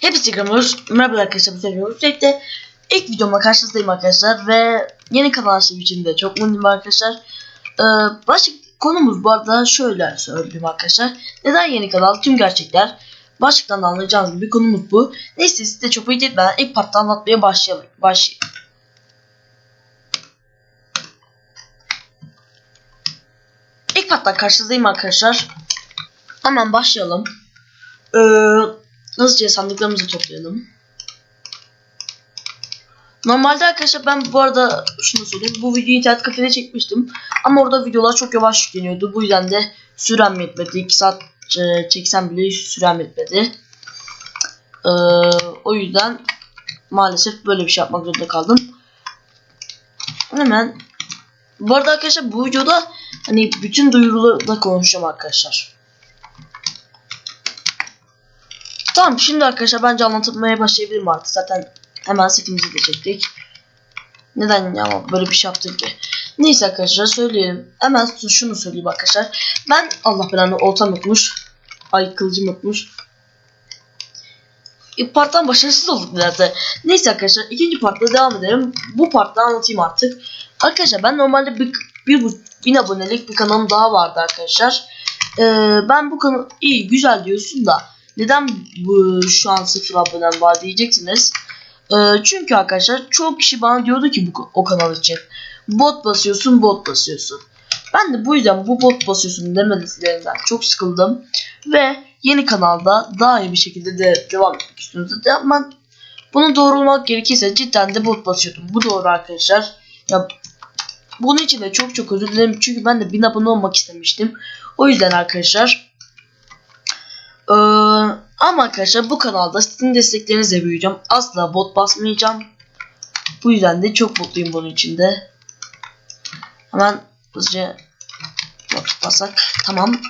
Hepsi çıkıyoruz. Merhaba arkadaşlar bu sefer sürekli ilk videomla karşınızdayım arkadaşlar ve yeni kanal açtığım için de çok mutluyum arkadaşlar. Ee, başlık konumuz bu arada şöyle söyleyeyim arkadaşlar. Neden yeni kanal? Tüm gerçekler. Başlıktan da anlayacağınız gibi konumuz bu. Neyse siz çok iyi etmeden ilk partta anlatmaya başlayalım. Baş... İlk parttan karşınızdayım arkadaşlar. Hemen başlayalım. Ee, hızlıca sandıklarımızı toplayalım. Normalde arkadaşlar ben bu arada şunu söyleyeyim. Bu videoyu internet kafede çekmiştim. Ama orada videolar çok yavaş yükleniyordu. Bu yüzden de sürem yetmedi. 2 saat e, çeksem bile sürem yetmedi. Ee, o yüzden maalesef böyle bir şey yapmak zorunda kaldım. Hemen bu arada arkadaşlar bu videoda hani bütün duyurularda konuşacağım arkadaşlar. Tamam şimdi arkadaşlar bence anlatmaya başlayabilirim artık. Zaten hemen setimizi de çektik. Neden ya böyle bir şey yaptık ki? Neyse arkadaşlar söyleyelim. Hemen şunu söyleyeyim arkadaşlar. Ben Allah belanı olta unutmuş. Ay kılıcım unutmuş. İlk parttan başarısız olduk biraz da. Neyse arkadaşlar ikinci partta devam edelim. Bu partta anlatayım artık. Arkadaşlar ben normalde bir, bir bin abonelik bir kanalım daha vardı arkadaşlar. Ee, ben bu kanal iyi güzel diyorsun da neden bu şu an sıfır abonem var diyeceksiniz. Ee, çünkü arkadaşlar çok kişi bana diyordu ki bu, o kanal için bot basıyorsun bot basıyorsun. Ben de bu yüzden bu bot basıyorsun demelerinden çok sıkıldım. Ve yeni kanalda daha iyi bir şekilde de devam etmek istiyorum. Ama bunu doğrulamak gerekirse cidden de bot basıyordum. Bu doğru arkadaşlar. Ya bunun için de çok çok özür dilerim. Çünkü ben de 1000 abone olmak istemiştim. O yüzden arkadaşlar. Ee, ama arkadaşlar bu kanalda sizin desteklerinizle büyüyeceğim. Asla bot basmayacağım. Bu yüzden de çok mutluyum bunun için de. Hemen hızlıca bot basak. Tamam.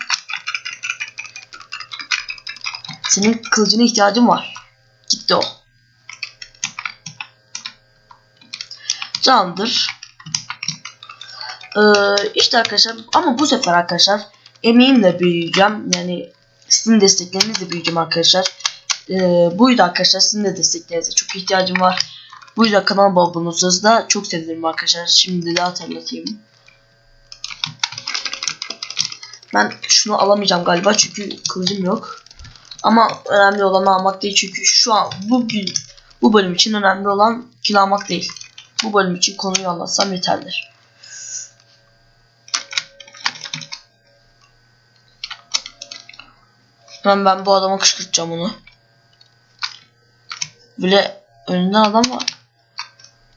Senin kılıcına ihtiyacım var. Gitti o. Candır. Ee, işte arkadaşlar ama bu sefer arkadaşlar emeğimle büyüyeceğim. Yani sizin desteklerinizle büyüyeceğim arkadaşlar. Ee, bu yüzden arkadaşlar sizin de desteklerinize çok ihtiyacım var. Bu yüzden kanalıma abone olursanız da çok sevinirim arkadaşlar. Şimdi de hatırlatayım. Ben şunu alamayacağım galiba çünkü kılıcım yok. Ama önemli olan almak değil çünkü şu an bugün bu bölüm için önemli olan kill almak değil. Bu bölüm için konuyu anlatsam yeterlidir. Ben ben bu adama kışkırtacağım onu. Bile önünden adam var.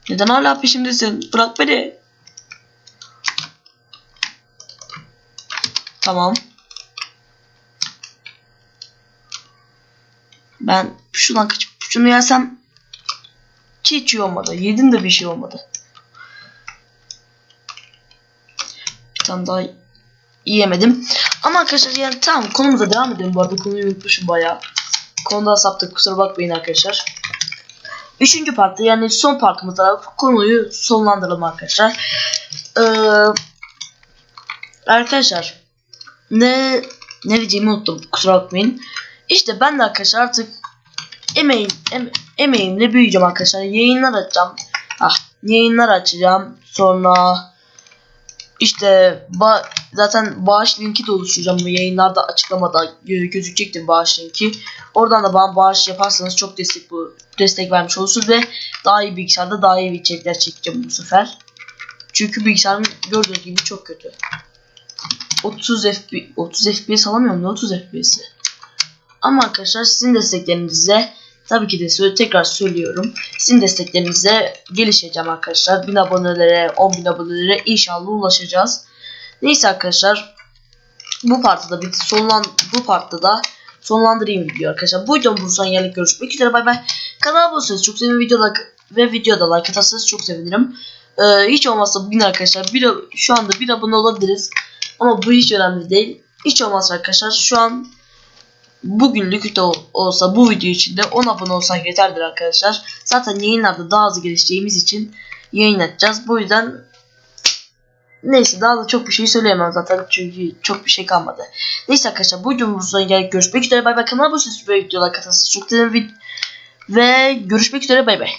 Neden hala peşimdesin? Bırak beni. Tamam. Ben şuradan kaçıp şunu yersem hiç şey olmadı. Yedim de bir şey olmadı. Bir tane daha yiyemedim. Ama arkadaşlar yani tamam konumuza devam edelim. Bu arada konuyu unutmuşum bayağı. Konuda saptık kusura bakmayın arkadaşlar. Üçüncü partta yani son partımızda konuyu sonlandıralım arkadaşlar. Ee, arkadaşlar ne ne diyeceğimi unuttum kusura bakmayın. İşte ben de arkadaşlar artık emeğim, em, emeğimle büyüyeceğim arkadaşlar. Yayınlar açacağım. Ah, yayınlar açacağım. Sonra işte ba zaten bağış linki de oluşturacağım bu yayınlarda açıklamada gözükecektir bağış linki. Oradan da bana bağış yaparsanız çok destek bu destek vermiş olursunuz ve daha iyi bilgisayarda daha iyi içerikler çekeceğim bu sefer. Çünkü bilgisayarım gördüğünüz gibi çok kötü. 30 FPS 30 FPS alamıyorum ne 30 FPS'i. Ama arkadaşlar sizin desteklerinizle tabii ki de söyle, tekrar söylüyorum. Sizin desteklerinizle gelişeceğim arkadaşlar. 1000 abonelere 10.000 abonelere inşallah ulaşacağız. Neyse arkadaşlar bu partta da bitti. Sonlan bu partta da sonlandırayım video arkadaşlar. Bu videonun son yerlik görüşmek üzere bay bay. Kanala abone olursanız çok sevinirim. Videoda ve videoda like atarsanız çok sevinirim. Ee, hiç olmazsa bugün arkadaşlar bir, şu anda bir abone olabiliriz. Ama bu hiç önemli değil. Hiç olmazsa arkadaşlar şu an bugünlük de olsa bu video için de 10 abone olsak yeterdir arkadaşlar. Zaten yayınlarda daha hızlı gelişeceğimiz için yayın açacağız. Bu yüzden neyse daha da çok bir şey söyleyemem zaten çünkü çok bir şey kalmadı. Neyse arkadaşlar bu videomuzda gelip görüşmek üzere. Bay bay kanalıma bu böyle videolar katarsanız çok. Ve görüşmek üzere bay bay.